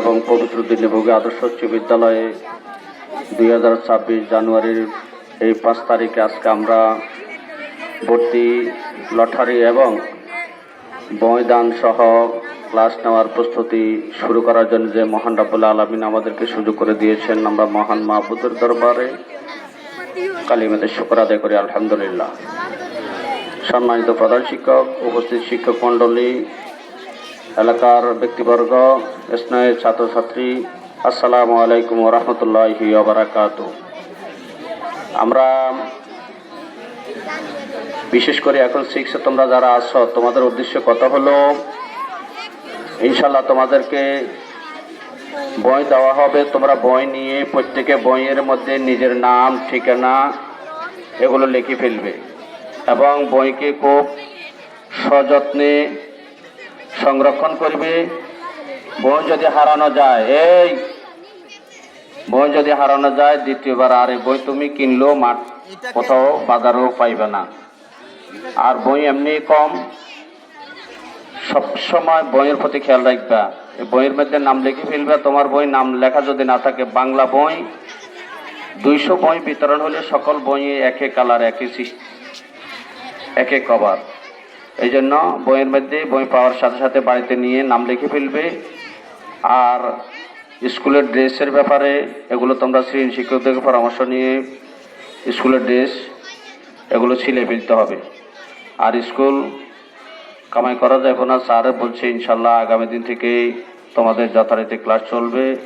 এবং পবিত্র দিল্লিভোগী আদর্শ উচ্চ বিদ্যালয়ে দুই হাজার ছাব্বিশ জানুয়ারির এই পাঁচ তারিখে আজকে আমরা ভর্তি লটারি এবং বয়দান সহ ক্লাস নেওয়ার প্রস্তুতি শুরু করার জন্য যে মহান রাবুল আলমিন আমাদেরকে সুযোগ করে দিয়েছেন, আমরা মহান মাহবুদের দরবারে কালিমাদের শুকর আদায় করি, আলহামদুলিল্লাহ। সম্মানিত প্রধান শিক্ষক, উপস্থিত শিক্ষক মণ্ডলী এলাকার ব্যক্তিবর্গ, স্নেহের ছাত্রছাত্রী, আসসালামু আলাইকুম রহমতুল্লাহি ওবরাকাত আমরা বিশেষ করে এখন সিক্সে তোমরা যারা আছো, তোমাদের উদ্দেশ্য কথা হলো ইনশাল্লাহ তোমাদেরকে বই দেওয়া হবে। তোমরা বই নিয়ে প্রত্যেকে বইয়ের মধ্যে নিজের নাম, ঠিকানা এগুলো লিখে ফেলবে। এবং বইকে খুব সযত্নে সংরক্ষণ করবে। বই যদি হারানো যায় এই! বই যদি হারানো যায় দ্বিতীয়বার আর এই বই তুমি কিনলেও মাঠ কোথাও বাজারেও পাইবে না। আর বই এমনি কম। সবসময় বইয়ের প্রতি খেয়াল রাখবা। এই বইয়ের মধ্যে নাম লিখে ফেলবে। তোমার বই নাম লেখা যদি না থাকে বাংলা বই। দুইশো বই বিতরণ হলে সকল বই একই কালার একই সিস- একই কভার। এই জন্য বইয়ের মধ্যে বই পাওয়ার সাথে সাথে বাড়িতে নিয়ে নাম লিখে ফেলবে। আর স্কুলের ড্রেসের ব্যাপারে এগুলো তোমরা শ্রেণি শিক্ষকদের পরামর্শ নিয়ে স্কুলের ড্রেস এগুলো ছিলে ফেলতে হবে। আর স্কুল কামাই করা যাবে না। স্যার বলছে, ইনশাল্লাহ আগামী দিন থেকে তোমাদের যথারীতি ক্লাস চলবে।